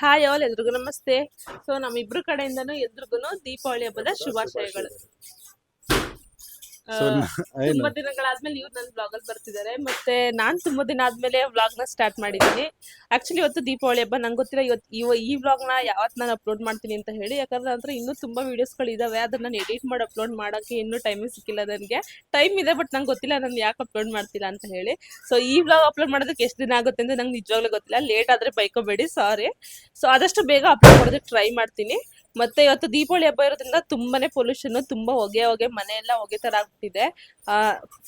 Hi all ಎಲ್ರಿಗೂ ನಮಸ್ತೆ. So ನಮ್ಮಿಬ್ರು ಕಡೆಯಿಂದನೂ ಎಲ್ರಿಗೂ ದೀಪಾವಳಿ ಹಬ್ಬದ ಶುಭಾಶಯಗಳು. ತುಂಬಾ ದಿನಗಳಾದ್ಮೇಲೆ ಇವ್ರು ನನ್ನ ಬ್ಲಾಗ್ ಅಲ್ಲಿ ಬರ್ತಿದ್ದಾರೆ ಮತ್ತೆ ನಾನ್ ತುಂಬಾ ದಿನ ಆದ್ಮೇಲೆ ವ್ಲಾಗ್ನ ಸ್ಟಾರ್ಟ್ ಮಾಡಿದ್ದೀನಿ ಆಕ್ಚುಲಿ ಇವತ್ತು ದೀಪಾವಳಿ ಹಬ್ಬ. ನಂಗೆ ಗೊತ್ತಿಲ್ಲ ಇವತ್ತು ಇವ ಈ ವ್ಲಾಗ್ನ ಯಾವತ್ ನಾನು ಅಪ್ಲೋಡ್ ಮಾಡ್ತೀನಿ ಅಂತ ಹೇಳಿ. ಯಾಕಂದ್ರೆ ಅಂದ್ರೆ ಇನ್ನೂ ತುಂಬಾ ವಿಡಿಯೋಸ್ಗಳು ಇದಾವೆ. ಅದನ್ನ ನಾನು ಎಡಿಟ್ ಮಾಡಿ ಅಪ್ಲೋಡ್ ಮಾಡೋಕೆ ಇನ್ನೂ ಟೈಮೇ ಸಿಕ್ಕಿಲ್ಲ ನನಗೆ. ಟೈಮ್ ಇದೆ ಬಟ್ ನಂಗೆ ಗೊತ್ತಿಲ್ಲ ನಾನು ಯಾಕೆ ಅಪ್ಲೋಡ್ ಮಾಡ್ತಿಲ್ಲ ಅಂತ ಹೇಳಿ. ಸೊ ಈ ವ್ಲಾಗ್ ಅಪ್ಲೋಡ್ ಮಾಡೋದಕ್ಕೆ ಎಷ್ಟು ದಿನ ಆಗುತ್ತೆ ಅಂತ ನಂಗೆ ನಿಜವಾಗ್ಲೂ ಗೊತ್ತಿಲ್ಲ. ಲೇಟ್ ಆದ್ರೆ ಬೈಕೋಬೇಡಿ ಸಾರಿ ಸೊ ಆದಷ್ಟು ಬೇಗ ಅಪ್ಲೋಡ್ ಮಾಡೋದಕ್ಕೆ ಟ್ರೈ ಮಾಡ್ತೀನಿ. ಮತ್ತೆ ಇವತ್ತು ದೀಪಾವಳಿ ಹಬ್ಬ ಇರೋದ್ರಿಂದ ತುಂಬಾನೇ ಪೊಲ್ಯೂಷನ್ ತುಂಬಾ ಹೊಗೆ ಹೊಗೆ ಮನೆ ಎಲ್ಲ ಹೊಗೆ ತರ ಆಗ್ಬಿಟ್ಟಿದೆ.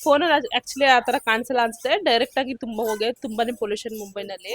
ಫೋನಲ್ಲಿ ಆಕ್ಚುಲಿ ಆ ತರ ಕಾಣಿಸಲ್ಲ ಅನ್ಸುತ್ತೆ. ಡೈರೆಕ್ಟ್ ಆಗಿ ತುಂಬಾ ಹೊಗೆ ತುಂಬಾನೇ ಪೊಲ್ಯೂಷನ್ ಮುಂಬೈನಲ್ಲಿ.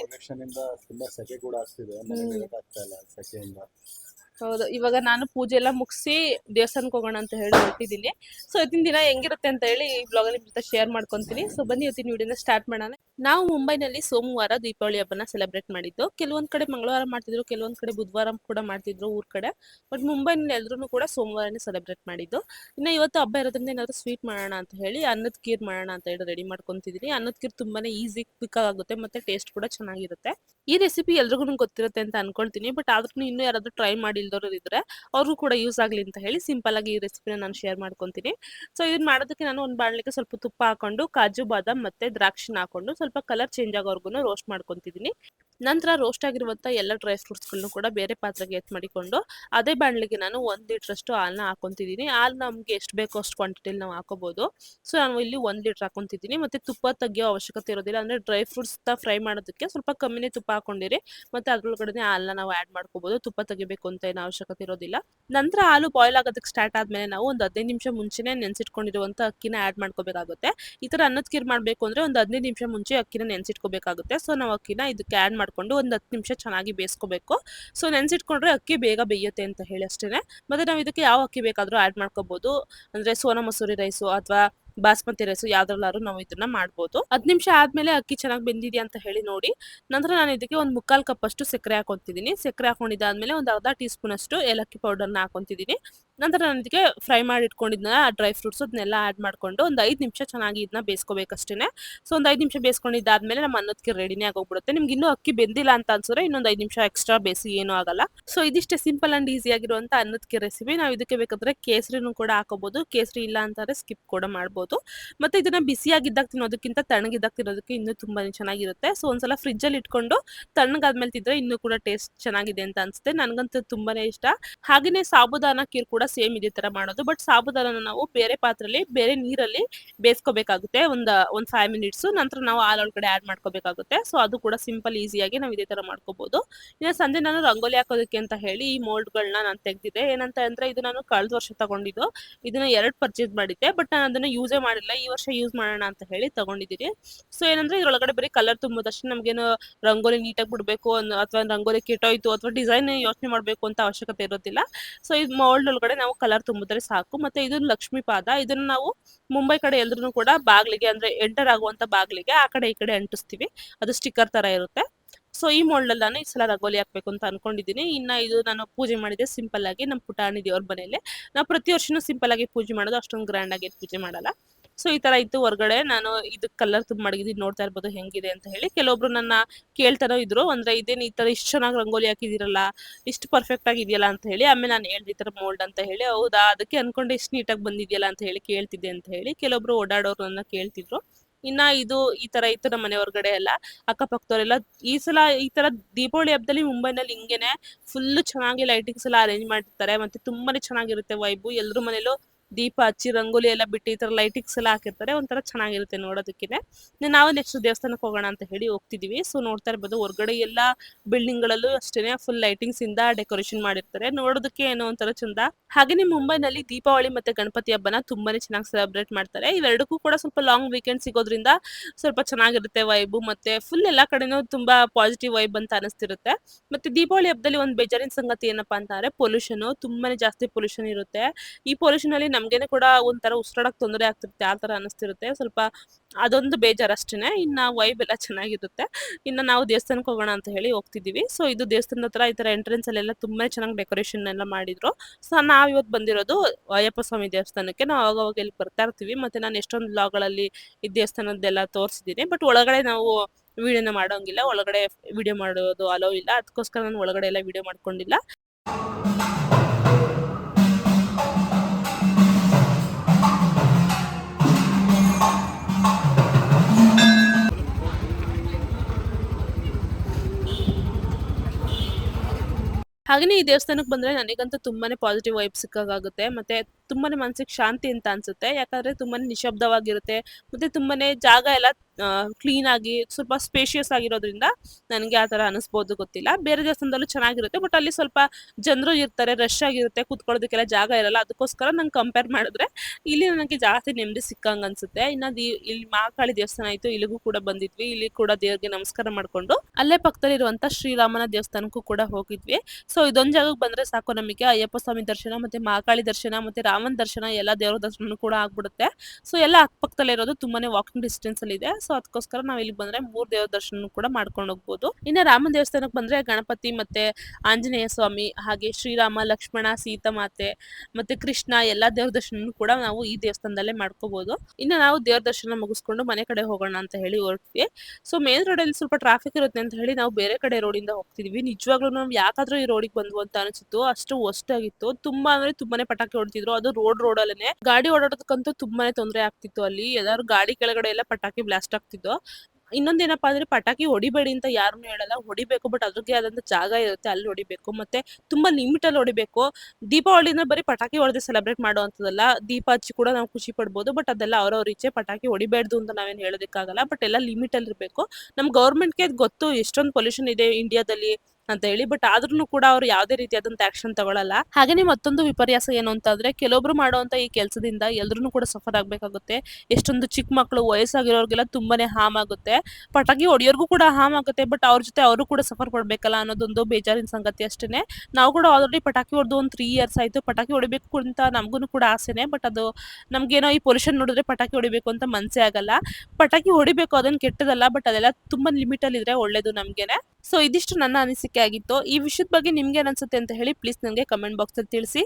ಹೌದು. ಇವಾಗ ನಾನು ಪೂಜೆ ಎಲ್ಲ ಮುಗಿಸಿ ದೇವಸ್ಥಾನಕ್ಕೆ ಹೋಗೋಣ ಅಂತ ಹೇಳಿ ಹೊರಟಿದ್ದೀನಿ. ಸೊ ಇವತ್ತಿನ ದಿನ ಹೆಂಗಿರುತ್ತೆ ಅಂತ ಹೇಳಿ ಈ ಬ್ಲಾಗಲ್ಲಿ ಜೊತೆ ಶೇರ್ ಮಾಡ್ಕೊತೀನಿ. ಸೊ ಬನ್ನಿ ಇವತ್ತಿನ ವಿಡಿಯೋನ ಸ್ಟಾರ್ಟ್ ಮಾಡೋಣ. ನಾವು ಮುಂಬೈನಲ್ಲಿ ಸೋಮವಾರ ದೀಪಾವಳಿ ಹಬ್ಬನ ಸೆಲೆಬ್ರೇಟ್ ಮಾಡಿದ್ದು. ಕೆಲವೊಂದ್ ಕಡೆ ಮಂಗಳವಾರ ಮಾಡ್ತಿದ್ರು, ಕೆಲವೊಂದು ಕಡೆ ಬುಧವಾರ ಕೂಡ ಮಾಡ್ತಿದ್ರು ಊರ್ ಕಡೆ. ಬಟ್ ಮುಂಬೈನಲ್ಲಿ ಎಲ್ಲರೂ ಕೂಡ ಸೋಮವಾರನೇ ಸೆಲೆಬ್ರೇಟ್ ಮಾಡಿದ್ದು. ಇನ್ನು ಇವತ್ತು ಹಬ್ಬ ಇರೋದ್ರಿಂದ ಏನಾದ್ರು ಸ್ವೀಟ್ ಮಾಡೋಣ ಅಂತ ಹೇಳಿ ಅನ್ನದ ಕೀರ್ ಮಾಡೋಣ ಅಂತ ಹೇಳಿ ರೆಡಿ ಮಾಡ್ಕೊತಿದ್ದೀನಿ ಅನ್ನದ ಕೀರ್ ತುಂಬಾನೇ ಈಸಿ ಕ್ವಿಕ್ ಆಗುತ್ತೆ ಮತ್ತೆ ಟೇಸ್ಟ್ ಕೂಡ ಚೆನ್ನಾಗಿರುತ್ತೆ. ಈ ರೆಸಿಪಿ ಎಲ್ರಿಗೂ ಗೊತ್ತಿರುತ್ತೆ ಅಂತ ಅನ್ಕೊಳ್ತೀನಿ. ಬಟ್ ಆದ್ರೂ ಇನ್ನೂ ಯಾರಾದ್ರೂ ಟ್ರೈ ಮಾಡಿಲ್ದವ್ರು ಇದ್ರೆ ಅವ್ರಿಗೂ ಕೂಡ ಯೂಸ್ ಆಗಲಿ ಅಂತ ಹೇಳಿ ಸಿಂಪಲ್ ಆಗಿ ಈ ರೆಸಿಪಿನ ನಾನು ಶೇರ್ ಮಾಡ್ಕೊತೀನಿ. ಸೊ ಇದನ್ನ ಮಾಡೋದಕ್ಕೆ ನಾನು ಒಂದು ಬಾಣಲಿಗೆ ಸ್ವಲ್ಪ ತುಪ್ಪ ಹಾಕೊಂಡು, ಕಾಜು, ಬಾದಾಮ್ ಮತ್ತೆ ದ್ರಾಕ್ಷಿನ ಹಾಕೊಂಡು ಸ್ವಲ್ಪ ಕಲರ್ ಚೇಂಜ್ ಆಗೋವರೆಗೂ ರೋಸ್ಟ್ ಮಾಡ್ಕೊತಿದ್ದೀನಿ ನಂತರ ರೋಸ್ಟ್ ಆಗಿರುವಂಥ ಎಲ್ಲ ಡ್ರೈ ಫ್ರೂಟ್ಸ್ಗಳನ್ನು ಕೂಡ ಬೇರೆ ಪಾತ್ರೆಗೆ ಎತ್ ಮಾಡಿಕೊಂಡು, ಅದೇ ಬಾಣಲಿಗೆ ನಾನು ಒಂದು ಲೀಟ್ರಷ್ಟು ಹಾಲನ್ನ ಹಾಕೊತಿದ್ದೀನಿ ಹಾಲು ನಮಗೆ ಎಷ್ಟು ಬೇಕೋ ಅಷ್ಟು ಕ್ವಾಂಟಿಟಿಲಿ ನಾವು ಹಾಕೋಬಹುದು ಸೊ ನಾನು ಇಲ್ಲಿ ಒಂದು ಲೀಟ್ರ್ ಹಾಕೊತಿದ್ದೀನಿ ಮತ್ತೆ ತುಪ್ಪ ತೆಗಿಯೋ ಅವಶ್ಯಕತೆ ಇರೋದಿಲ್ಲ. ಅಂದ್ರೆ ಡ್ರೈ ಫ್ರೂಟ್ಸ್ ಫ್ರೈ ಮಾಡೋದಕ್ಕೆ ಸ್ವಲ್ಪ ಕಮ್ಮಿನೇ ತುಪ್ಪ ಹಾಕೊಂಡಿರಿ. ಮತ್ತೆ ಅದ್ರೊಳಗಡೆ ಹಾಲನ್ನ ನಾವು ಆ್ಯಡ್ ಮಾಡ್ಕೋಬಹುದು ತುಪ್ಪ ತೆಗಿಬೇಕು ಅಂತ ಏನು ಅವಶ್ಯಕತೆ ಇರೋದಿಲ್ಲ. ನಂತರ ಹಾಲು ಬಾಯ್ಲ್ ಆಗೋದಕ್ಕೆ ಸ್ಟಾರ್ಟ್ ಆದ್ಮೇಲೆ ನಾವು ಒಂದು ಹದಿನೈದು ನಿಮಿಷ ಮುಂಚೆನೇ ನೆನೆಸಿಟ್ಕೊಂಡಿರುವಂಥ ಅಕ್ಕಿನ ಆ್ಯಡ್ ಮಾಡ್ಕೋಬೇಕಾಗುತ್ತೆ. ಈ ಥರ ಅನ್ನದ ಕೀರ್ ಮಾಡಬೇಕು ಅಂದ್ರೆ ಒಂದು ಹದಿನೈದು ನಿಮಿಷ ಮುಂಚೆ ಅಕ್ಕಿನ ನೆನೆಸಿಟ್ಕೋಬೇಕಾಗುತ್ತೆ. ಸೊ ನಾವು ಅಕ್ಕಿನ ಇದಕ್ಕೆ ಆ್ಯಡ್ ಮಾಡ್ಕೊಂಡು ಒಂದು ಹತ್ತು ನಿಮಿಷ ಚೆನ್ನಾಗಿ ಬೇಯಿಸ್ಕೋಬೇಕು. ಸೊ ನೆನೆಸಿಟ್ಕೊಂಡ್ರೆ ಅಕ್ಕಿ ಬೇಗ ಬೇಯುತ್ತೆ ಅಂತ ಹೇಳಿ ಅಷ್ಟೇ ಮತ್ತೆ ನಾವು ಇದಕ್ಕೆ ಯಾವ ಅಕ್ಕಿ ಬೇಕಾದರೂ ಆ್ಯಡ್ ಮಾಡ್ಕೋಬೋದು. ಅಂದ್ರೆ ಸೋನಾ ಮಸೂರಿ ರೈಸು ಅಥವಾ ಬಾಸ್ಮತಿ ರೈಸು ಯಾವ್ದ್ರಲ್ಲಾದ್ರೂ ನಾವು ಇದನ್ನ ಮಾಡ್ಬೋದು. ಹತ್ತು ನಿಮಿಷ ಆದ್ಮೇಲೆ ಅಕ್ಕಿ ಚೆನ್ನಾಗಿ ಬೆಂದಿದೆಯಾ ಅಂತ ಹೇಳಿ ನೋಡಿ. ನಂತರ ನಾನು ಇದಕ್ಕೆ ಒಂದು ಮುಕ್ಕಾಲು ಕಪ್ ಅಷ್ಟು ಸಕ್ಕರೆ ಹಾಕೊಂತಿದ್ದೀನಿ. ಸಕ್ಕರೆ ಹಾಕೊಂಡಿದ್ದಾದ್ಮೇಲೆ ಒಂದು ಅರ್ಧ ಟೀ ಸ್ಪೂನ್ ಅಷ್ಟು ಏಲಕ್ಕಿ ಪೌಡರ್ನ ಹಾಕೊಂತಿದ್ದೀನಿ. ನಂತರ ನನಗೆ ಫ್ರೈ ಮಾಡಿ ಇಟ್ಕೊಂಡಿದ್ನ ಡ್ರೈ ಫ್ರೂಟ್ಸ್ ಅದನ್ನೆಲ್ಲ ಆ್ಯಡ್ ಮಾಡ್ಕೊಂಡು ಒಂದು ಐದು ನಿಮಿಷ ಚೆನ್ನಾಗಿ ಇದನ್ನ ಬೇಯಿಸ್ಕೋಬೇಕಷ್ಟೇ ಸೊ ಒಂದು ಐದು ನಿಮಿಷ ಬೇಯಿಸ್ಕೊಂಡಿದ್ದಾದ್ಮೇಲೆ ನಮ್ಮ ಅನ್ನದಕ್ಕೆ ರೆಡಿನೇ ಆಗೋಗ್ಬಿಡುತ್ತೆ. ನಿಮ್ಗೆ ಇನ್ನೂ ಅಕ್ಕಿ ಬೆಂದಿಲ್ಲ ಅಂತ ಅನ್ಸಿದ್ರೆ ಇನ್ನೊಂದು ಐದು ನಿಮಿಷ ಎಕ್ಸ್ಟ್ರಾ ಬೇಯಿಸಿ ಏನೂ ಆಗಲ್ಲ. ಸೊ ಇದಿಷ್ಟೇ ಸಿಂಪಲ್ ಅಂಡ್ ಈಸಿ ಆಗಿರುವಂಥ ಅನ್ನದಕ್ಕೆ ರೆಸಿಪಿ ನಾವು ಇದಕ್ಕೆ ಬೇಕಾದ್ರೆ ಕೇಸರಿನೂ ಕೂಡ ಹಾಕೋಬೋದು. ಕೇಸರಿ ಇಲ್ಲ ಅಂತಾರೆ ಸ್ಕಿಪ್ ಕೂಡ ಮಾಡ್ಬೋದು. ಮತ್ತೆ ಇದನ್ನ ಬಿಸಿಯಾಗಿದ್ದಾಗ ತಿನ್ನೋದಕ್ಕಿಂತ ತಣ್ಣಗಿದ್ದಾಗ ತಿನ್ನೋದಕ್ಕೆ ಇನ್ನೂ ತುಂಬಾ ಚೆನ್ನಾಗಿರುತ್ತೆ. ಸೊ ಒಂದ್ಸಲ ಫ್ರಿಜ್ಜಲ್ಲಿ ಇಟ್ಕೊಂಡು ತಣ್ಣಗಾದ್ಮೇಲೆ ತಿಂದರೆ ಇನ್ನೂ ಕೂಡ ಟೇಸ್ಟ್ ಚೆನ್ನಾಗಿದೆ ಅಂತ ಅನಿಸುತ್ತೆ. ನನಗಂತೂ ತುಂಬಾನೇ ಇಷ್ಟ. ಹಾಗೆಯೇ ಸಾಬುದಾನ ಕೀರ್ ಕೂಡ ಸೇಮ್ ಇದೇ ತರ ಮಾಡೋದು. ಬಟ್ ಸಾಬುದಾನ ನಾವು ಬೇರೆ ಪಾತ್ರೆಯಲ್ಲಿ ಬೇರೆ ನೀರಲ್ಲಿ ಬೇಯಿಸ್ಕೋಬೇಕಾಗುತ್ತೆ. ಒಂದು ಒಂದು ಫೈವ್ ಮಿನಿಟ್ಸ್ ನಂತರ ನಾವು ಆಲ್ ಒಳಗಡೆ ಆಡ್ ಮಾಡ್ಕೋಬೇಕಾಗುತ್ತೆ. ಸೊ ಅದು ಕೂಡ ಸಿಂಪಲ್ ಈಸಿಯಾಗಿ ನಾವು ಇದೇ ತರ ಮಾಡ್ಕೋಬಹುದು ಇನ್ನು ಸಂಜೆ ನಾನು ರಂಗೋಲಿ ಹಾಕೋದಕ್ಕೆ ಅಂತ ಹೇಳಿ ಈ ಮೋಲ್ಡ್ ಮೋಲ್ಡ್ಗಳನ್ನ ನಾನು ತೆಗ್ದಿದ್ದೆ. ಏನಂತ ಅಂದ್ರೆ ಇದು ನಾನು ಕಳೆದ ವರ್ಷ ತಗೊಂಡಿದ್ದು. ಇದನ್ನ ಎರಡು ಪರ್ಚೇಸ್ ಮಾಡಿದ್ದೆ. ಬಟ್ ನಾನು ಅದನ್ನ ಯೂಸೇ ಮಾಡಿಲ್ಲ. ಈ ವರ್ಷ ಯೂಸ್ ಮಾಡೋಣ ಅಂತ ಹೇಳಿ ತಗೊಂಡಿದ್ದೀನಿ. ಸೊ ಏನಂದ್ರೆ ಇದ್ರೊಳಗಡೆ ಬರೀ ಕಲರ್ ತುಂಬೋದಷ್ಟು ನಮ್ಗೇನು ರಂಗೋಲಿ ನೀಟಾಗಿ ಬಿಡಬೇಕು ಅಥವಾ ರಂಗೋಲಿ ಕೆಟ್ಟೋಯ್ತು ಅಥವಾ ಡಿಸೈನ್ ಯೋಚನೆ ಮಾಡಬೇಕು ಅಂತ ಅವಶ್ಯಕತೆ ಇರೋದಿಲ್ಲ. ಸೊ ಇದು ಮೋಲ್ಡ್ ಒಳಗಡೆ ನಾವು ಕಲರ್ ತುಂಬಿದ್ರೆ ಸಾಕು. ಮತ್ತೆ ಇದು ಲಕ್ಷ್ಮಿ ಪಾದ. ಇದನ್ನ ನಾವು ಮುಂಬೈ ಕಡೆ ಎಲ್ರು ಕೂಡ ಬಾಗ್ಲಿಗೆ ಅಂದ್ರೆ ಎಂಟರ್ ಆಗುವಂತ ಬಾಗ್ಲಿಗೆ ಆ ಕಡೆ ಈ ಕಡೆ ಅಂಟಿಸ್ತೀವಿ. ಅದು ಸ್ಟಿಕ್ಕರ್ ತರ ಇರುತ್ತೆ. ಸೊ ಈ ಮೋಲ್ಡ್ ನಾನು ಈ ಸಲ ರಂಗೋಲಿ ಹಾಕ್ಬೇಕು ಅಂತ ಅನ್ಕೊಂಡಿದ್ದೀನಿ ಇನ್ನ ಇದು ನಾನು ಪೂಜೆ ಮಾಡಿದೆ ಸಿಂಪಲ್ ಆಗಿ ನಮ್ಮ ಪುಟಾಣಿ ದೇವ್ರ ಮನೇಲಿ ನಾವು ಪ್ರತಿ ವರ್ಷನೂ ಸಿಂಪಲ್ ಆಗಿ ಪೂಜೆ ಮಾಡೋದು ಅಷ್ಟೊಂದು ಗ್ರ್ಯಾಂಡ್ ಆಗಿ ಪೂಜೆ ಮಾಡಲ್ಲ. ಸೊ ಈ ತರ ಇತ್ತು ಹೊರಗಡೆ. ನಾನು ಇದು ಕಲರ್ ತುಂಬ ಮಡಗಿದ್ದೀನಿ ನೋಡ್ತಾ ಇರ್ಬೋದು ಹೆಂಗಿದೆ ಅಂತ ಹೇಳಿ ಕೆಲವೊಬ್ರು ನನ್ನ ಕೇಳ್ತಾರೋ ಇದ್ರು. ಅಂದ್ರೆ ಇದೇನು ಈ ತರ ಇಷ್ಟು ಚೆನ್ನಾಗಿ ರಂಗೋಲಿ ಹಾಕಿದಿರಲ್ಲ, ಇಷ್ಟು ಪರ್ಫೆಕ್ಟ್ ಆಗಿದೆಯಲ್ಲ ಅಂತ ಹೇಳಿ, ಆಮೇಲೆ ನಾನು ಹೇಳ್ದೆ ಈ ತರ ಮೋಲ್ಡ್ ಅಂತ ಹೇಳಿ, ಹೌದಾ, ಅದಕ್ಕೆ ಅನ್ಕೊಂಡೆ ಇಷ್ಟು ನೀಟಾಗಿ ಬಂದಿದೆಯಲ್ಲ ಅಂತ ಹೇಳಿ ಕೇಳ್ತಿದ್ದೆ ಅಂತ ಹೇಳಿ ಕೆಲವೊಬ್ರು ಓಡಾಡೋರು ನನ್ನ ಕೇಳ್ತಿದ್ರು. ಇನ್ನ ಇದು ಈ ತರ ಇತ್ತು ನಮ್ಮ ಮನೆ ಹೊರಗಡೆ ಎಲ್ಲ, ಅಕ್ಕಪಕ್ಕದವರೆಲ್ಲ, ಈ ಸಲ ಈ ತರ ದೀಪಾವಳಿ ಹಬ್ಬದಲ್ಲಿ ಮುಂಬೈನಲ್ಲಿ ಹಿಂಗೇನೆ ಫುಲ್ ಚೆನ್ನಾಗಿ ಲೈಟಿಂಗ್ಸ್ ಎಲ್ಲ ಅರೇಂಜ್ ಮಾಡಿರ್ತಾರೆ, ಮತ್ತೆ ತುಂಬಾನೇ ಚೆನ್ನಾಗಿರುತ್ತೆ ವೈಬು ಎಲ್ರು ಮನೇಲೂ ದೀಪ ಹಚ್ಚಿ ರಂಗೋಲಿ ಎಲ್ಲ ಬಿಟ್ಟು ಈ ತರ ಲೈಟಿಂಗ್ಸ್ ಎಲ್ಲ ಹಾಕಿರ್ತಾರೆ, ಒಂಥರ ಚೆನ್ನಾಗಿರುತ್ತೆ ನೋಡೋದಕ್ಕೆ ನಾವು ನೆಕ್ಸ್ಟ್ ದೇವಸ್ಥಾನಕ್ಕೆ ಹೋಗೋಣ ಅಂತ ಹೇಳಿ ಹೋಗ್ತಿದೀವಿ. ಸೊ ನೋಡ್ತಾ ಇರ್ಬೋದು, ಹೊರಗಡೆ ಎಲ್ಲ ಬಿಲ್ಡಿಂಗ್ ಗಳಲ್ಲೂ ಅಷ್ಟೇನೆ ಫುಲ್ ಲೈಟಿಂಗ್ಸ್ ಇಂದ ಡೆಕೋರೇಷನ್ ಮಾಡಿರ್ತಾರೆ. ನೋಡೋದಕ್ಕೆ ಏನೋ ಒಂಥರ ಚಂದ. ಹಾಗೇನೆ ಮುಂಬೈನಲ್ಲಿ ದೀಪಾವಳಿ ಮತ್ತೆ ಗಣಪತಿ ಹಬ್ಬನ ತುಂಬಾನೇ ಚೆನ್ನಾಗಿ ಸೆಲೆಬ್ರೇಟ್ ಮಾಡ್ತಾರೆ. ಇವೆರಡಕ್ಕೂ ಕೂಡ ಸ್ವಲ್ಪ ಲಾಂಗ್ ವೀಕೆಂಡ್ ಸಿಗೋದ್ರಿಂದ ಸ್ವಲ್ಪ ಚೆನ್ನಾಗಿರುತ್ತೆ ವೈಬು ಮತ್ತೆ ಫುಲ್ ಎಲ್ಲಾ ಕಡೆನೂ ತುಂಬಾ ಪಾಸಿಟಿವ್ ವೈಬ್ ಅಂತ ಅನಿಸ್ತಿರುತ್ತೆ. ಮತ್ತೆ ದೀಪಾವಳಿ ಹಬ್ಬದಲ್ಲಿ ಒಂದು ಬೇಜಾರಿನ ಸಂಗತಿ ಏನಪ್ಪಾ ಅಂತಂದ್ರೆ ಪೊಲ್ಯೂಷನ್ ತುಂಬಾನೇ ಜಾಸ್ತಿ ಪೊಲ್ಯೂಷನ್ ಇರುತ್ತೆ. ಈ ಪೊಲ್ಯೂಷನ್ ಅಲ್ಲಿ ನಮ್ಗೇನೆ ಕೂಡ ಒಂಥರ ಉಸಿರಾಡಕ್ ತೊಂದರೆ ಆಗ್ತಿರುತ್ತೆ, ಆ ತರ ಅನಿಸ್ತಿರುತ್ತೆ ಸ್ವಲ್ಪ ಅದೊಂದು ಬೇಜಾರು ಅಷ್ಟೇನೆ. ಇನ್ನ ವೈಬ್ ಎಲ್ಲ ಚೆನ್ನಾಗಿರುತ್ತೆ. ಇನ್ನ ನಾವು ದೇವಸ್ಥಾನಕ್ಕೆ ಹೋಗೋಣ ಅಂತ ಹೇಳಿ ಹೋಗ್ತಿದೀವಿ ಸೊ ಇದು ದೇವಸ್ಥಾನದ ಹತ್ರ ಈ ತರ ಎಂಟ್ರೆನ್ಸ್ ಅಲ್ಲೆಲ್ಲ ತುಂಬಾ ಚೆನ್ನಾಗಿ ಡೆಕೋರೇಷನ್ ಎಲ್ಲ ಮಾಡಿದ್ರು. ಸೊ ನಾವ್ ಇವತ್ತು ಬಂದಿರೋದು ಅಯ್ಯಪ್ಪ ಸ್ವಾಮಿ ದೇವಸ್ಥಾನಕ್ಕೆ. ನಾವು ಅವಾಗ ಇಲ್ಲಿ ಬರ್ತಾ ಇರ್ತೀವಿ. ಮತ್ತೆ ನಾನು ಎಷ್ಟೊಂದು ಬ್ಲಾಗ್ಗಳಲ್ಲಿ ಈ ದೇವಸ್ಥಾನದ್ದೆಲ್ಲ ತೋರಿಸಿದ್ದೀನಿ. ಬಟ್ ಒಳಗಡೆ ನಾವು ವಿಡಿಯೋನ ಮಾಡೋಂಗಿಲ್ಲ. ಒಳಗಡೆ ವಿಡಿಯೋ ಮಾಡೋದು ಅಲೋ ಇಲ್ಲ. ಅದಕ್ಕೋಸ್ಕರ ನಾನು ಒಳಗಡೆ ಎಲ್ಲ ವಿಡಿಯೋ ಮಾಡ್ಕೊಂಡಿಲ್ಲ. ಹಾಗೇನೇ ಈ ದೇವಸ್ಥಾನಕ್ಕೆ ಬಂದ್ರೆ ನನಗಂತೂ ತುಂಬಾನೇ ಪಾಸಿಟಿವ್ ವೈಬ್ ಸಿಕ್ಕಾಗುತ್ತೆ ಮತ್ತೆ ತುಂಬಾನೇ ಮನಸ್ಸಿಗೆ ಶಾಂತಿ ಅಂತ ಅನ್ಸುತ್ತೆ. ಯಾಕಂದ್ರೆ ತುಂಬಾನೇ ನಿಶಬ್ದವಾಗಿರುತ್ತೆ ಮತ್ತೆ ತುಂಬಾನೇ ಜಾಗ ಎಲ್ಲ ಕ್ಲೀನ್ ಆಗಿ ಸ್ವಲ್ಪ ಸ್ಪೇಷಿಯಸ್ ಆಗಿರೋದ್ರಿಂದ ನನಗೆ ಆ ಥರ ಅನಿಸ್ಬೋದು, ಗೊತ್ತಿಲ್ಲ. ಬೇರೆ ದೇವಸ್ಥಾನದಲ್ಲೂ ಚೆನ್ನಾಗಿರುತ್ತೆ ಬಟ್ ಅಲ್ಲಿ ಸ್ವಲ್ಪ ಜನರು ಇರ್ತಾರೆ ರಶ್ ಆಗಿರುತ್ತೆ, ಕೂತ್ಕೊಳ್ಳೋದಕ್ಕೆಲ್ಲ ಜಾಗ ಇರಲ್ಲ, ಅದಕ್ಕೋಸ್ಕರ ನಂಗೆ ಕಂಪೇರ್ ಮಾಡಿದ್ರೆ ಇಲ್ಲಿ ನನಗೆ ಜಾಸ್ತಿ ನೆಮ್ಮದಿ ಸಿಕ್ಕಂಗೆ ಅನ್ಸುತ್ತೆ. ಇನ್ನು ದಿ ಇಲ್ಲಿ ಮಹಾಕಾಳಿ ದೇವಸ್ಥಾನ ಆಯಿತು, ಇಲ್ಲಿಗೂ ಕೂಡ ಬಂದಿದ್ವಿ. ಇಲ್ಲಿ ಕೂಡ ದೇವ್ರಿಗೆ ನಮಸ್ಕಾರ ಮಾಡ್ಕೊಂಡು ಅಲ್ಲೇ ಪಕ್ಕದಲ್ಲಿರುವಂಥ ಶ್ರೀರಾಮನ ದೇವಸ್ಥಾನಕ್ಕೂ ಕೂಡ ಹೋಗಿದ್ವಿ. ಸೊ ಇದೊಂದು ಜಾಗಕ್ಕೆ ಬಂದರೆ ಸಾಕು ನಮಗೆ. ಅಯ್ಯಪ್ಪ ಸ್ವಾಮಿ ದರ್ಶನ, ಮತ್ತೆ ಮಹಾಕಾಳಿ ದರ್ಶನ, ಮತ್ತೆ ರಾಮನ ದರ್ಶನ, ಎಲ್ಲ ದೇವರ ದರ್ಶನ ಕೂಡ ಆಗ್ಬಿಡುತ್ತೆ. ಸೊ ಎಲ್ಲ ಅಕ್ಕಪಕ್ಕದಲ್ಲೇ ಇರೋದು ತುಂಬಾನೇ ವಾಕಿಂಗ್ ಡಿಸ್ಟೆನ್ಸ್ ಅಲ್ಲಿ ಇದೆ. ಸೊ ಅದಕ್ಕೋಸ್ಕರ ನಾವ್ ಇಲ್ಲಿ ಬಂದ್ರೆ ಮೂರ್ ದೇವ್ರ ದರ್ಶನ ಕೂಡ ಮಾಡ್ಕೊಂಡು ಹೋಗ್ಬೋದು. ಇನ್ನು ರಾಮ ದೇವಸ್ಥಾನಕ್ಕೆ ಬಂದ್ರೆ ಗಣಪತಿ ಮತ್ತೆ ಆಂಜನೇಯ ಸ್ವಾಮಿ, ಹಾಗೆ ಶ್ರೀರಾಮ, ಲಕ್ಷ್ಮಣ ಸೀತಾ ಮಾತೆ ಮತ್ತೆ ಕೃಷ್ಣ ಎಲ್ಲಾ ದೇವ್ರ ದರ್ಶನ ಕೂಡ ನಾವು ಈ ದೇವಸ್ಥಾನದಲ್ಲೇ ಮಾಡ್ಕೋಬಹುದು ಇನ್ನು ನಾವು ದೇವ್ರ ದರ್ಶನ ಮುಗಿಸ್ಕೊಂಡು ಮನೆ ಕಡೆ ಹೋಗೋಣ ಅಂತ ಹೇಳಿ ಹೊರಟ್ವಿ. ಸೊ ಮೇನ್ ರೋಡ್ ಅಲ್ಲಿ ಸ್ವಲ್ಪ ಟ್ರಾಫಿಕ್ ಇರುತ್ತೆ ಅಂತ ಹೇಳಿ ನಾವು ಬೇರೆ ಕಡೆ ರೋಡಿಂದ ಹೋಗ್ತಿದ್ವಿ. ನಿಜವಾಗ್ಲೂ ನಾವು ಯಾಕಾದ್ರೂ ಈ ರೋಡಿಗೆ ಬಂದ್ವು ಅಂತ ಅನಿಸಿತ್ತು. ಅಷ್ಟು ಆಗಿತ್ತು ತುಂಬಾ ಅಂದ್ರೆ ತುಂಬಾನೇ ಪಟಾಕಿ ಹೊಡ್ತಿದ್ರು. ಅದು ರೋಡ್ ರೋಡ್ ಅಲ್ಲೇನೆ ಗಾಡಿ ಓಡಾಡೋದಕ್ಕಂತೂ ತುಂಬಾನೇ ತೊಂದರೆ ಆಗ್ತಿತ್ತು ಅಲ್ಲಿ. ಎಲ್ಲಾರು ಗಾಡಿ ಕೆಳಗಡೆ ಎಲ್ಲ ಪಟಾಕಿ ಬ್ಲಾಸ್ಟ್ ಆಗ್ತಿದ್ದು ಇನ್ನೊಂದೇನಪ್ಪಾ ಅಂದ್ರೆ ಪಟಾಕಿ ಹೊಡಿಬೇಡಿ ಅಂತ ಯಾರನ್ನೂ ಹೇಳಲ್ಲ. ಹೊಡಿಬೇಕು ಬಟ್ ಅದಕ್ಕೆ ಆದಂತ ಜಾಗ ಇರುತ್ತೆ, ಅಲ್ಲಿ ಹೊಡಿಬೇಕು. ಮತ್ತೆ ತುಂಬಾ ಲಿಮಿಟ್ ಅಲ್ಲಿ ಹೊಡಿಬೇಕು. ದೀಪಾವಳಿನ ಬರೀ ಪಟಾಕಿ ಹೊಡೆದು ಸೆಲೆಬ್ರೇಟ್ ಮಾಡುವಂಥದ್ದಲ್ಲ ದೀಪ ಹಚ್ಚಿ ಕೂಡ ನಾವು ಖುಷಿ ಪಡ್ಬೋದು ಬಟ್ ಅದೆಲ್ಲ ಅವ್ರವ್ರ ಇಚ್ಛೆ. ಪಟಾಕಿ ಹೊಡಿಬೇಡ್ದು ಅಂತ ನಾವೇನ್ ಹೇಳೋದಕ್ಕಾಗಲ್ಲ. ಬಟ್ ಎಲ್ಲ ಲಿಮಿಟ್ ಅಲ್ಲಿ ಇರಬೇಕು. ನಮ್ ಗೌರ್ಮೆಂಟ್ಗೆ ಗೊತ್ತು. ಎಷ್ಟೊಂದು ಪೊಲ್ಯೂಷನ್ ಇದೆ ಇಂಡಿಯಾದಲ್ಲಿ ಅಂತ ಹೇಳಿ ಬಟ್ ಆದ್ರೂ ಕೂಡ ಅವ್ರು ಯಾವುದೇ ರೀತಿಯಾದಂತ ಆಕ್ಷನ್ ತಗೊಳಲ್ಲ. ಹಾಗೇನೆ ಮತ್ತೊಂದು ವಿಪರ್ಯಾಸ ಏನು ಅಂತಂದ್ರೆ ಕೆಲವೊಬ್ರು ಮಾಡುವಂತ ಈ ಕೆಲಸದಿಂದ ಎಲ್ರು ಕೂಡ ಸಫರ್ ಆಗ್ಬೇಕಾಗುತ್ತೆ. ಎಷ್ಟೊಂದು ಚಿಕ್ಕ ಮಕ್ಕಳು ವಯಸ್ಸಾಗಿರೋರ್ಗೆಲ್ಲ ತುಂಬಾನೇ ಹಾಮ್ ಆಗುತ್ತೆ. ಪಟಾಕಿ ಹೊಡಿಯೋರ್ಗೂ ಕೂಡ ಹಾಮ್ ಆಗುತ್ತೆ ಬಟ್ ಅವ್ರ ಜೊತೆ ಅವರು ಕೂಡ ಸಫರ್ ಪಡ್ಬೇಕಲ್ಲ ಅನ್ನೋದೊಂದು ಬೇಜಾರಿನ ಸಂಗತಿ ಅಷ್ಟೇನೆ. ನಾವು ಕೂಡ ಆಲ್ರೆಡಿ ಪಟಾಕಿ ಹೊಡೆದು ಒಂದು ತ್ರೀ ಇಯರ್ಸ್ ಆಯ್ತು, ಪಟಾಕಿ ಹೊಡಿಬೇಕು ಅಂತ ನಮಗೂ ಕೂಡ ಆಸೆನೆ ಬಟ್ ಅದು ನಮ್ಗೇನೋ ಈ ಪೊಲ್ಯೂಷನ್ ನೋಡಿದ್ರೆ ಪಟಾಕಿ ಹೊಡಿಬೇಕು ಅಂತ ಮನ್ಸೇ ಆಗಲ್ಲ. ಪಟಾಕಿ ಹೊಡಿಬೇಕು ಅದನ್ನ ಕೆಟ್ಟದಲ್ಲ ಬಟ್ ಅದೆಲ್ಲ ತುಂಬಾ ಲಿಮಿಟ್ ಅಲ್ಲಿ ಇದ್ರೆ ಒಳ್ಳೇದು ನಮ್ಗೆನೆ. ಸೊ ಇದಿಷ್ಟು ನನ್ನ ಅನಿಸಿಕೆ. ಆಗಿತ್ತು ಈ ವಿಷಯದ ಬಗ್ಗೆ ನಿಮ್ಗೆ ಅನ್ಸುತ್ತೆ ಅಂತ ಹೇಳಿ ಪ್ಲೀಸ್ ನನಗೆ ಕಮೆಂಟ್ ಬಾಕ್ಸ್ ಅಲ್ಲಿ ತಿಳಿಸಿ.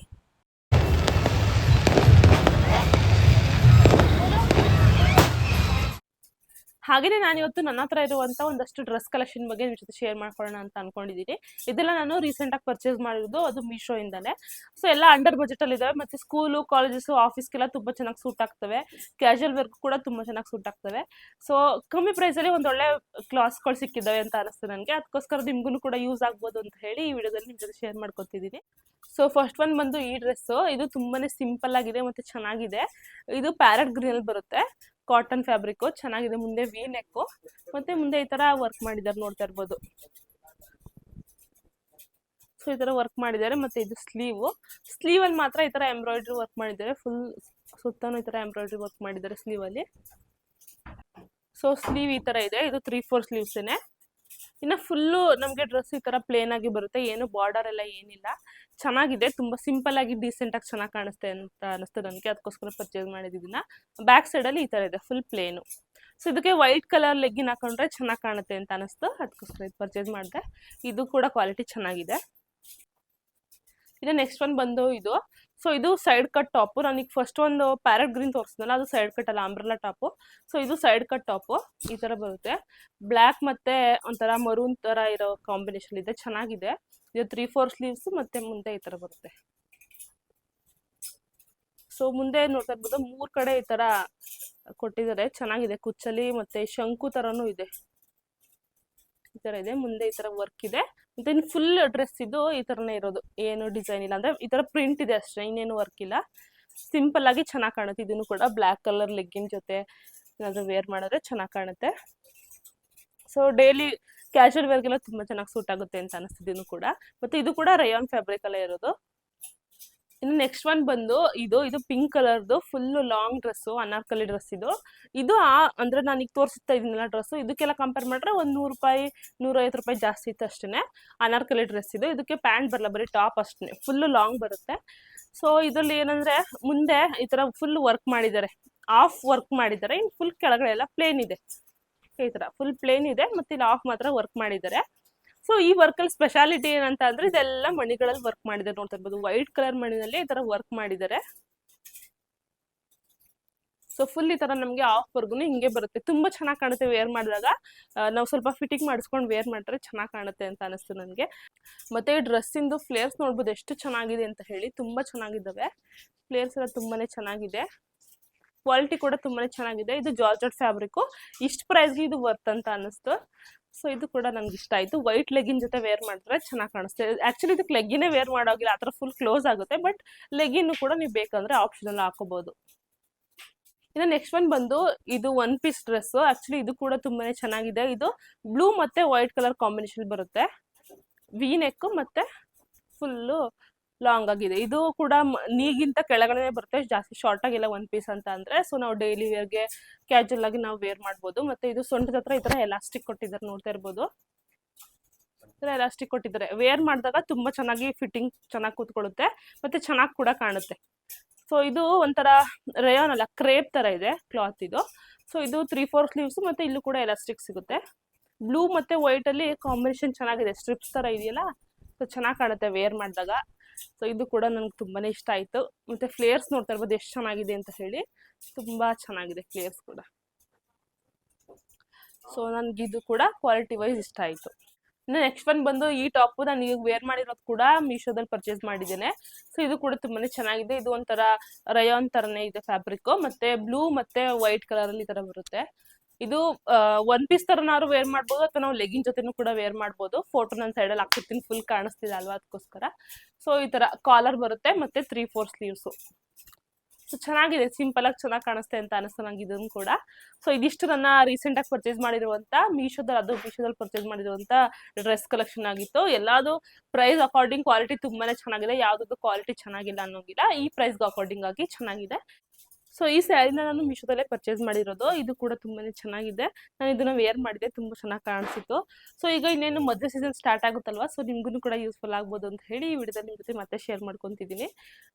ಹಾಗೇನೆ ನಾನು ಇವತ್ತು ನನ್ನ ಹತ್ರ ಇರುವಂತ ಒಂದಷ್ಟು ಡ್ರೆಸ್ ಕಲೆಕ್ಷನ್ ಬಗ್ಗೆ ನಿಮ್ ಜೊತೆ ಶೇರ್ ಮಾಡ್ಕೊಳ್ಳೋಣ ಅಂತ ಅನ್ಕೊಂಡಿದ್ದೀನಿ ಇದೆಲ್ಲ ನಾನು ರೀಸೆಂಟ್ ಆಗಿ ಪರ್ಚೇಸ್ ಮಾಡಿರೋದು ಅದು ಮೀಶೋ ಇಂದಾನೆ ಸೊ ಎಲ್ಲ ಅಂಡರ್ ಬಜೆಟ್ ಅಲ್ಲಿ ಇದಾವೆ. ಮತ್ತೆ ಸ್ಕೂಲು ಕಾಲೇಜಸ್ ಆಫೀಸ್ಗೆಲ್ಲ ತುಂಬಾ ಚೆನ್ನಾಗಿ ಸೂಟ್ ಆಗ್ತವೆ. ಕ್ಯಾಶುವಲ್ ವರ್ಕ್ ಕೂಡ ತುಂಬಾ ಚೆನ್ನಾಗಿ ಸೂಟ್ ಆಗ್ತವೆ. ಸೊ ಕಮ್ಮಿ ಪ್ರೈಸ್ ಅಲ್ಲಿ ಒಂದ್ ಒಳ್ಳೆ ಕ್ಲಾಸ್ಗಳು ಸಿಕ್ಕಿದ್ದಾವೆ ಅಂತ ಅನಿಸ್ತದೆ ನನಗೆ. ಅದಕ್ಕೋಸ್ಕರ ನಿಮ್ಗೂ ಕೂಡ ಯೂಸ್ ಆಗ್ಬೋದು ಅಂತ ಹೇಳಿ ಈ ವಿಡಿಯೋದಲ್ಲಿ ನಿಮ್ ಜೊತೆ ಶೇರ್ ಮಾಡ್ಕೊತಿದ್ದೀನಿ ಸೊ ಫಸ್ಟ್ ಒನ್ ಬಂದು ಈ ಡ್ರೆಸ್ ಇದು ತುಂಬಾನೇ ಸಿಂಪಲ್ ಆಗಿದೆ ಮತ್ತೆ ಚೆನ್ನಾಗಿದೆ. ಇದು ಪ್ಯಾರಟ್ ಗ್ರೀನ್ ಅಲ್ಲಿ ಬರುತ್ತೆ. ಕಾಟನ್ ಫ್ಯಾಬ್ರಿಕ್ ಚೆನ್ನಾಗಿದೆ. ಮುಂದೆ ವಿ ನೆಕ್ ಮತ್ತೆ ಮುಂದೆ ಈ ತರ ವರ್ಕ್ ಮಾಡಿದ್ದಾರೆ ನೋಡ್ತಾ ಇರ್ಬೋದು. ಸೊ ಈ ತರ ವರ್ಕ್ ಮಾಡಿದ್ದಾರೆ ಮತ್ತೆ ಇದು ಸ್ಲೀವ್ ಸ್ಲೀವ್ ಅಲ್ಲಿ ಮಾತ್ರ ಈ ತರ ಎಂಬ್ರಾಯ್ಡ್ರಿ ವರ್ಕ್ ಮಾಡಿದ್ದಾರೆ. ಫುಲ್ ಸುತ್ತಾನು ಈ ತರ ಎಂಬ್ರಾಯ್ಡ್ರಿ ವರ್ಕ್ ಮಾಡಿದ್ದಾರೆ ಸ್ಲೀವ್ ಅಲ್ಲಿ. ಸೊ ಸ್ಲೀವ್ ಈ ತರ ಇದೆ. ಇದು ತ್ರೀ ಫೋರ್ ಸ್ಲೀವ್ಸೇನೆ ಇನ್ನು ಫುಲ್ಲು ನಮಗೆ ಡ್ರೆಸ್ ಈ ತರ ಪ್ಲೇನ್ ಆಗಿ ಬರುತ್ತೆ, ಏನು ಬಾರ್ಡರ್ ಎಲ್ಲ ಏನಿಲ್ಲ. ಚೆನ್ನಾಗಿದೆ, ತುಂಬಾ ಸಿಂಪಲ್ ಆಗಿ ಡೀಸೆಂಟ್ ಆಗಿ ಚೆನ್ನಾಗಿ ಕಾಣಿಸ್ತೆ ಅಂತ ಅನಿಸ್ತದೆ ನನಗೆ ಅದಕ್ಕೋಸ್ಕರ ಪರ್ಚೇಸ್ ಮಾಡಿದ್ದೀನ ಬ್ಯಾಕ್ ಸೈಡ್ ಅಲ್ಲಿ ಈ ತರ ಇದೆ ಫುಲ್ ಪ್ಲೇನು ಸೊ ಇದಕ್ಕೆ ವೈಟ್ ಕಲರ್ ಲೆಗ್ಗಿನ್ ಹಾಕೊಂಡ್ರೆ ಚೆನ್ನಾಗಿ ಕಾಣುತ್ತೆ ಅಂತ ಅನಿಸ್ತು ಅದಕ್ಕೋಸ್ಕರ ಇದು ಪರ್ಚೇಸ್ ಮಾಡಿದೆ. ಇದು ಕೂಡ ಕ್ವಾಲಿಟಿ ಚೆನ್ನಾಗಿದೆ. ಇದು ನೆಕ್ಸ್ಟ್ ಒನ್ ಬಂದು ಇದು ಸೊ ಇದು ಸೈಡ್ ಕಟ್ ಟಾಪು ನನಗೆ ಫಸ್ಟ್ ಒಂದು ಪ್ಯಾರೆಟ್ ಗ್ರೀನ್ ತೋರಿಸಿದ್ನಲ್ಲ, ಅದು ಸೈಡ್ ಕಟ್ ಅಲ್ಲ ಅಂಬ್ರೆಲಾ ಟಾಪು ಸೊ ಇದು ಸೈಡ್ ಕಟ್ ಟಾಪು ಈ ಥರ ಬರುತ್ತೆ. ಬ್ಲ್ಯಾಕ್ ಮತ್ತೆ ಒಂಥರ ಮರೂನ್ ಥರ ಇರೋ ಕಾಂಬಿನೇಷನ್ ಇದೆ. ಚೆನ್ನಾಗಿದೆ. ಇದು ತ್ರೀ ಫೋರ್ ಸ್ಲೀವ್ಸ್ ಮತ್ತೆ ಮುಂದೆ ಈ ಥರ ಬರುತ್ತೆ. ಸೊ ಮುಂದೆ ನೋಡ್ತಾ ಇರ್ಬೋದು, ಮೂರು ಕಡೆ ಈ ತರ ಕೊಟ್ಟಿದ್ದಾರೆ. ಚೆನ್ನಾಗಿದೆ. ಕುಚ್ಚಲಿ ಮತ್ತೆ ಶಂಕು ತರನು ಇದೆ. ಈ ತರ ಇದೆ. ಮುಂದೆ ಈ ತರ ವರ್ಕ್ ಇದೆ. ಮತ್ತೆ ಫುಲ್ ಡ್ರೆಸ್ ಇದು ಈ ತರನೇ ಇರೋದು. ಏನು ಡಿಸೈನ್ ಇಲ್ಲ ಅಂದ್ರೆ ಈ ತರ ಪ್ರಿಂಟ್ ಇದೆ ಅಷ್ಟೇ, ಇನ್ನೇನು ವರ್ಕ್ ಇಲ್ಲ. ಸಿಂಪಲ್ ಆಗಿ ಚೆನ್ನಾಗಿ ಕಾಣುತ್ತೆ, ಇದನ್ನು ಕೂಡ ಬ್ಲ್ಯಾಕ್ ಕಲರ್ ಲೆಗ್ಗಿನ್ ಜೊತೆ ಏನಾದ್ರು ವೇರ್ ಮಾಡಿದ್ರೆ ಚೆನ್ನಾಗಿ ಕಾಣುತ್ತೆ. ಸೊ ಡೈಲಿ ಕ್ಯಾಶುವಲ್ ವೇರ್ಗೆಲ್ಲ ತುಂಬಾ ಚೆನ್ನಾಗಿ ಸೂಟ್ ಆಗುತ್ತೆ ಅಂತ ಅನಿಸ್ತಿದ್ದು ಕೂಡ. ಮತ್ತೆ ಇದು ಕೂಡ ರಯಾನ್ ಫ್ಯಾಬ್ರಿಕ್ ಅಲ್ಲೇ ಇರೋದು. ಇನ್ನು ನೆಕ್ಸ್ಟ್ ಒನ್ ಬಂದು ಇದು ಇದು ಪಿಂಕ್ ಕಲರ್ದು full long dress Anarkali dress ಇದು. ಇದು ಆ, ಅಂದ್ರೆ ನಾನು ಈಗ ತೋರಿಸ್ತಾ ಇದೀನಲ್ಲ ಡ್ರೆಸ್ಸು ಇದಕ್ಕೆಲ್ಲ ಕಂಪೇರ್ ಮಾಡಿದ್ರೆ ಒಂದು ನೂರು ರೂಪಾಯಿ, ನೂರೈವತ್ತು ರೂಪಾಯಿ ಜಾಸ್ತಿ ಇತ್ತು ಅಷ್ಟೇ ಅನಾರ್ಕಲಿ ಡ್ರೆಸ್ ಇದು. ಇದಕ್ಕೆ ಪ್ಯಾಂಟ್ ಬರಲ್ಲ ಬರೀ ಟಾಪ್ ಅಷ್ಟೇ ಫುಲ್ಲು ಲಾಂಗ್ ಬರುತ್ತೆ. ಸೊ ಇದರಲ್ಲಿ ಏನಂದ್ರೆ ಮುಂದೆ ಈ ಥರ ಫುಲ್ ವರ್ಕ್ ಮಾಡಿದ್ದಾರೆ. ಆಫ್ ವರ್ಕ್ ಮಾಡಿದ್ದಾರೆ. ಇನ್ನು ಫುಲ್ ಕೆಳಗಡೆ ಎಲ್ಲ ಪ್ಲೇನ್ ಇದೆ. ಈ ಥರ ಫುಲ್ ಪ್ಲೇನ್ ಇದೆ. ಮತ್ತೆ ಇಲ್ಲಿ ಆಫ್ ಮಾತ್ರ ವರ್ಕ್ ಮಾಡಿದ್ದಾರೆ. ಸೊ ಈ ವರ್ಕಲ್ಲಿ ಸ್ಪೆಷಾಲಿಟಿ ಏನಂತ ಅಂದ್ರೆ ಇದೆಲ್ಲ ಮಣಿಗಳಲ್ಲಿ ವರ್ಕ್ ಮಾಡಿದ್ದಾರೆ ನೋಡ್ತಾ ಇರ್ಬೋದು ವೈಟ್ ಕಲರ್ ಮಣಿನಲ್ಲಿ ಈ ತರ ವರ್ಕ್ ಮಾಡಿದ್ದಾರೆ. ಸೊ ಫುಲ್ ಈ ತರ ನಮಗೆ ಆಫ್ ವರ್ಗು ಹಿಂಗೆ ಬರುತ್ತೆ. ತುಂಬಾ ಚೆನ್ನಾಗಿ ಕಾಣುತ್ತೆ ವೇರ್ ಮಾಡಿದಾಗ. ನಾವು ಸ್ವಲ್ಪ ಫಿಟ್ಟಿಂಗ್ ಮಾಡಿಸ್ಕೊಂಡು ವೇರ್ ಮಾಡಿದ್ರೆ ಚೆನ್ನಾಗಿ ಕಾಣುತ್ತೆ ಅಂತ ಅನಿಸ್ತು ನನಗೆ. ಮತ್ತೆ ಡ್ರೆಸ್ಸಿಂದು ಫ್ಲೇರ್ಸ್ ನೋಡ್ಬೋದು ಎಷ್ಟು ಚೆನ್ನಾಗಿದೆ ಅಂತ ಹೇಳಿ. ತುಂಬಾ ಚೆನ್ನಾಗಿದ್ದಾವೆ. ಫ್ಲೇರ್ಸ್ ಎಲ್ಲ ತುಂಬಾನೇ ಚೆನ್ನಾಗಿದೆ. ಕ್ವಾಲಿಟಿ ಕೂಡ ತುಂಬಾನೇ ಚೆನ್ನಾಗಿದೆ. ಇದು ಜಾರ್ಜೆಟ್ ಫ್ಯಾಬ್ರಿಕ್ ಇಷ್ಟು ಪ್ರೈಸ್ಗೆ ಇದು ವರ್ತ್ ಅಂತ ಅನ್ನಿಸ್ತು ಸೊ ಇದು ಕೂಡ ನನಗೆ ಇಷ್ಟ ಆಯಿತು. ವೈಟ್ ಲೆಗಿನ್ ಜೊತೆ ವೇರ್ ಮಾಡಿದ್ರೆ ಚೆನ್ನಾಗಿ ಕಾಣಿಸ್ತದೆ ಆ್ಯಕ್ಚುಲಿ ಇದಕ್ಕೆ ಲೆಗ್ಗಿನೇ ವೇರ್ ಮಾಡೋಗಿಲ್ಲ. ಆ ಥರ ಫುಲ್ ಕ್ಲೋಸ್ ಆಗುತ್ತೆ. ಬಟ್ ಲೆಗಿನ್ನು ಕೂಡ ನೀವು ಬೇಕಂದ್ರೆ ಆಪ್ಷನಲ್ ಹಾಕೋಬಹುದು ಇನ್ನು ನೆಕ್ಸ್ಟ್ ಒನ್ ಬಂದು ಇದು ಒನ್ ಪೀಸ್ ಡ್ರೆಸ್ ಆಕ್ಚುಲಿ ಇದು ಕೂಡ ತುಂಬಾನೇ ಚೆನ್ನಾಗಿದೆ. ಇದು ಬ್ಲೂ ಮತ್ತೆ ವೈಟ್ ಕಲರ್ ಕಾಂಬಿನೇಷನ್ ಬರುತ್ತೆ. ವಿ ನೆಕ್ ಮತ್ತೆ ಫುಲ್ಲು ಲಾಂಗ್ ಆಗಿದೆ ಇದು ಕೂಡ ನೀಗಿಂತ ಕೆಳಗಡೆ ಬರುತ್ತೆ. ಜಾಸ್ತಿ ಶಾರ್ಟ್ ಆಗಿಲ್ಲ ಒನ್ ಪೀಸ್ ಅಂತ ಅಂದ್ರೆ. ಸೊ ನಾವು ಡೈಲಿ ವೇರ್ಗೆ ಕ್ಯಾಜುವಲ್ ಆಗಿ ನಾವು ವೇರ್ ಮಾಡ್ಬೋದು. ಮತ್ತೆ ಇದು ಸೊಂಟದ ಹತ್ರ ಈ ತರ ಎಲಾಸ್ಟಿಕ್ ಕೊಟ್ಟಿದ್ದಾರೆ ನೋಡ್ತಾ ಇರ್ಬೋದು. ಎಲಾಸ್ಟಿಕ್ ಕೊಟ್ಟಿದ್ದಾರೆ. ವೇರ್ ಮಾಡಿದಾಗ ತುಂಬಾ ಚೆನ್ನಾಗಿ ಫಿಟ್ಟಿಂಗ್ ಚೆನ್ನಾಗಿ ಕೂತ್ಕೊಳ್ಳುತ್ತೆ. ಮತ್ತೆ ಚೆನ್ನಾಗಿ ಕೂಡ ಕಾಣುತ್ತೆ. ಸೊ ಇದು ಒಂಥರ ರೇಯಾನ್ ಅಲ್ಲ ಕ್ರೇಪ್ ತರ ಇದೆ ಕ್ಲಾತ್ ಇದು. ಸೊ ಇದು ತ್ರೀ ಫೋರ್ ಸ್ಲೀವ್ಸ್ ಮತ್ತೆ ಇಲ್ಲೂ ಕೂಡ ಎಲಾಸ್ಟಿಕ್ ಸಿಗುತ್ತೆ. ಬ್ಲೂ ಮತ್ತೆ ವೈಟ್ ಅಲ್ಲಿ ಕಾಂಬಿನೇಷನ್ ಚೆನ್ನಾಗಿದೆ. ಸ್ಟ್ರಿಪ್ಸ್ ತರ ಇದೆಯಲ್ಲ? ಸೊ ಚೆನ್ನಾಗಿ ಕಾಣುತ್ತೆ ವೇರ್ ಮಾಡಿದಾಗ. ಸೊ ಇದು ಕೂಡ ನನಗೆ ತುಂಬಾನೇ ಇಷ್ಟ ಆಯಿತು. ಮತ್ತೆ ಫ್ಲೇಯರ್ಸ್ ನೋಡ್ತಾ ಇರ್ಬೋದು, ಎಷ್ಟು ಚೆನ್ನಾಗಿದೆ ಅಂತ ಹೇಳಿ. ತುಂಬಾ ಚೆನ್ನಾಗಿದೆ ಫ್ಲೇಯರ್ಸ್ ಕೂಡ. ಸೊ ನನಗೆ ಇದು ಕೂಡ ಕ್ವಾಲಿಟಿ ವೈಸ್ ಇಷ್ಟ ಆಯಿತು. ಇನ್ನು ನೆಕ್ಸ್ಟ್ ಒನ್ ಬಂದು ಈ ಟಾಪು ನಾನು ಈಗ ವೇರ್ ಮಾಡಿರೋದು ಕೂಡ ಮೀಶೋದಲ್ಲಿ ಪರ್ಚೇಸ್ ಮಾಡಿದ್ದೇನೆ. ಸೊ ಇದು ಕೂಡ ತುಂಬಾನೇ ಚೆನ್ನಾಗಿದೆ. ಇದು ಒಂಥರ ರಯೋನ್ ಥರನೇ ಇದೆ ಫ್ಯಾಬ್ರಿಕ್ಕು ಮತ್ತೆ ಬ್ಲೂ ಮತ್ತು ವೈಟ್ ಕಲರಲ್ಲಿ ಈ ಥರ ಬರುತ್ತೆ. ಇದು ಒನ್ ಪೀಸ್ ತರನಾದ್ರು ವೇರ್ ಮಾಡ್ಬೋದು ಅಥವಾ ನಾವು ಲೆಗಿನ್ ಜೊತೆನೂ ಕೂಡ ವೇರ್ ಮಾಡ್ಬೋದು. ಫೋಟೋ ನನ್ನ ಸೈಡಲ್ಲಿ ಹಾಕಿರ್ತೀನಿ ಫುಲ್ ಕಾಣಿಸ್ತಿಲ್ಲ ಅಲ್ವಾ ಅದಕ್ಕೋಸ್ಕರ. ಸೊ ಈ ತರ ಕಾಲರ್ ಬರುತ್ತೆ ಮತ್ತೆ ತ್ರೀ ಫೋರ್ ಸ್ಲೀವ್ಸು ಸೊ ಚೆನ್ನಾಗಿದೆ ಸಿಂಪಲ್ ಆಗಿ ಚೆನ್ನಾಗಿ ಕಾಣಿಸ್ತೆ ಅಂತ ಅನಿಸ್ತು ನಂಗೆ ಇದನ್ನು ಕೂಡ. ಸೊ ಇದಿಷ್ಟು ನನ್ನ ರೀಸೆಂಟ್ ಆಗಿ ಪರ್ಚೇಸ್ ಮಾಡಿರುವಂತ ಮೀಶೋದಲ್ಲಿ ಅದು ಮೀಶೋದಲ್ಲಿ ಪರ್ಚೇಸ್ ಮಾಡಿರುವಂತ ಡ್ರೆಸ್ ಕಲೆಕ್ಷನ್ ಆಗಿತ್ತು. ಎಲ್ಲಾದು ಪ್ರೈಸ್ ಅಕಾರ್ಡಿಂಗ್ ಕ್ವಾಲಿಟಿ ತುಂಬಾನೇ ಚೆನ್ನಾಗಿದೆ. ಯಾವ್ದು ಕ್ವಾಲಿಟಿ ಚೆನ್ನಾಗಿಲ್ಲ ಅನ್ನೋಂಗಿಲ್ಲ. ಈ ಪ್ರೈಸ್ಗೆ ಅಕಾರ್ಡಿಂಗ್ ಆಗಿ ಚೆನ್ನಾಗಿದೆ. ಸೊ ಈ ಸ್ಯಾರಿನ ನಾನು ಮೀಶೋದಲ್ಲೇ ಪರ್ಚೇಸ್ ಮಾಡಿರೋದು. ಇದು ಕೂಡ ತುಂಬಾನೇ ಚೆನ್ನಾಗಿದೆ. ನಾನು ಇದನ್ನ ವೇರ್ ಮಾಡಿದೆ. ತುಂಬಾ ಚೆನ್ನಾಗಿ ಕಾಣಿಸಿತ್ತು. ಸೊ ಈಗ ಇನ್ನೇನು ಮದುವೆ ಸೀಸನ್ ಸ್ಟಾರ್ಟ್ ಆಗುತ್ತಲ್ವಾ? ಸೊ ನಿಮ್ಗೂ ಕೂಡ ಯೂಸ್ಫುಲ್ ಆಗ್ಬೋದು ಅಂತ ಹೇಳಿ ಈ ವಿಡಿಯೋದಲ್ಲಿ ನಿಮ್ಮ ಜೊತೆ ಮತ್ತೆ ಶೇರ್ ಮಾಡ್ಕೊತಿದ್ದೀನಿ.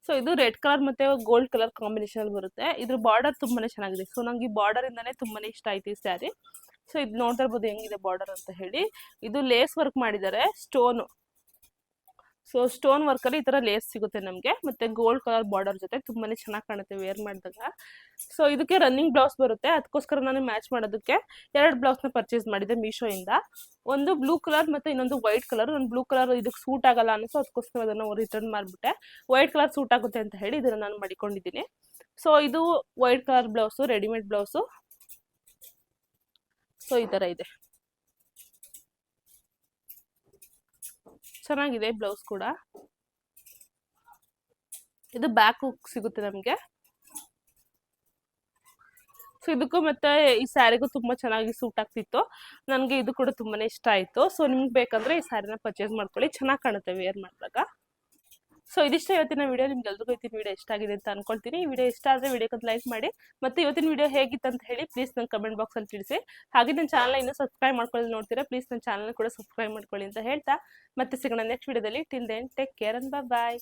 ಸೊ ಇದು ರೆಡ್ ಕಲರ್ ಮತ್ತೆ ಗೋಲ್ಡ್ ಕಲರ್ ಕಾಂಬಿನೇಷನ್ ಅಲ್ಲಿ ಬರುತ್ತೆ. ಇದ್ರ ಬಾರ್ಡರ್ ತುಂಬಾನೇ ಚೆನ್ನಾಗಿದೆ. ಸೊ ನಂಗೆ ಈ ಬಾರ್ಡರ್ ಇಂದಾನೆ ತುಂಬಾನೇ ಇಷ್ಟ ಆಯ್ತು ಈ ಸ್ಯಾರಿ. ಸೊ ಇದು ನೋಡ್ತಾ ಇರ್ಬೋದು ಹೆಂಗಿದೆ ಬಾರ್ಡರ್ ಅಂತ ಹೇಳಿ. ಇದು ಲೇಸ್ ವರ್ಕ್ ಮಾಡಿದ್ದಾರೆ. ಸ್ಟೋನ್ ಸೊ ಸ್ಟೋನ್ ವರ್ಕ್ ಅಲ್ಲಿ ಈ ತರ ಲೇಸ್ ಸಿಗುತ್ತೆ ನಮಗೆ. ಮತ್ತೆ ಗೋಲ್ಡ್ ಕಲರ್ ಬಾರ್ಡರ್ ಜೊತೆ ತುಂಬಾನೇ ಚೆನ್ನಾಗಿ ಕಾಣುತ್ತೆ ವೇರ್ ಮಾಡಿದಾಗ. ಸೊ ಇದಕ್ಕೆ ರನ್ನಿಂಗ್ ಬ್ಲೌಸ್ ಬರುತ್ತೆ. ಅದಕ್ಕೋಸ್ಕರ ನಾನು ಮ್ಯಾಚ್ ಮಾಡೋದಕ್ಕೆ ಎರಡು ಬ್ಲೌಸ್ನ ಪರ್ಚೇಸ್ ಮಾಡಿದೆ ಮೀಶೋ ಇಂದ. ಒಂದು ಬ್ಲೂ ಕಲರ್ ಮತ್ತೆ ಇನ್ನೊಂದು ವೈಟ್ ಕಲರ್ ಒಂದು ಬ್ಲೂ ಕಲರ್ ಇದಕ್ಕೆ ಸೂಟ್ ಆಗಲ್ಲ ಅನ್ಸೋ ಅದಕ್ಕೋಸ್ಕರ ಅದನ್ನ ರಿಟರ್ನ್ ಮಾಡಿಬಿಟ್ಟೆ. ವೈಟ್ ಕಲರ್ ಸೂಟ್ ಆಗುತ್ತೆ ಅಂತ ಹೇಳಿ ಇದನ್ನ ನಾನು ಮಾಡಿಕೊಂಡಿದ್ದೀನಿ. ಸೊ ಇದು white colour blouse readymade blouse so ಈ ತರ ಇದೆ. ಚೆನ್ನಾಗಿದೆ ಬ್ಲೌಸ್ ಕೂಡ. ಇದು ಬ್ಯಾಕ್ ಸಿಗುತ್ತೆ ನಮಗೆ. ಸೊ ಇದಕ್ಕೂ ಮತ್ತೆ ಈ ಸ್ಯಾರಿಗೂ ತುಂಬಾ ಚೆನ್ನಾಗಿ ಸೂಟ್ ಆಗ್ತಿತ್ತು. ನನಗೆ ಇದು ಕೂಡ ತುಂಬಾನೇ ಇಷ್ಟ ಆಯ್ತು. ಸೊ ನಿಮ್ಗೆ ಬೇಕಂದ್ರೆ ಈ ಸ್ಯಾರಿನ ಪರ್ಚೇಸ್ ಮಾಡ್ಕೊಳ್ಳಿ. ಚೆನ್ನಾಗಿ ಕಾಣುತ್ತೆ ವೇರ್ ಮಾಡಿದಾಗ. ಸೊ ಇದಿಷ್ಟು ಇವತ್ತಿನ ವಿಡಿಯೋ ನಿಮ್ಗೆ ಎಲ್ಲರಿಗೂ ಇವತ್ತಿನ ವಿಡಿಯೋ ಇಷ್ಟ ಆಗಿದೆ ಅಂತ ಅನ್ಕೊಳ್ತೀನಿ. ವಿಡಿಯೋ ಇಷ್ಟ ಆದರೆ ವಿಡಿಯೋಕ್ಕೆ ಲೈಕ್ ಮಾಡಿ. ಮತ್ತೆ ಇವತ್ತಿನ ವಿಡಿಯೋ ಹೇಗಿತ್ತು ಅಂತ ಹೇಳಿ ಪ್ಲೀಸ್ ನನ್ನ ಕಮೆಂಟ್ ಬಾಕ್ಸಲ್ಲಿ ತಿಳಿಸಿ. ಹಾಗೆ ನನ್ನ ಚಾನಲ್ ಇನ್ನೂ ಸಬ್ಸ್ಕ್ರೈಬ್ ಮಾಡ್ಕೊಳ್ಳಿ ನೋಡ್ತೀರಾ ಪ್ಲೀಸ್ ನನ್ನ ಚಾನಲ್ ಕೂಡ ಸಬ್ಸ್ಕ್ರೈಬ್ ಮಾಡ್ಕೊಳ್ಳಿ ಅಂತ ಹೇಳ್ತಾ. ಮತ್ತೆ ಸಿಗೋಣ ನೆಕ್ಸ್ಟ್ ವಿಡಿಯೋದಲ್ಲಿ till then take care and bye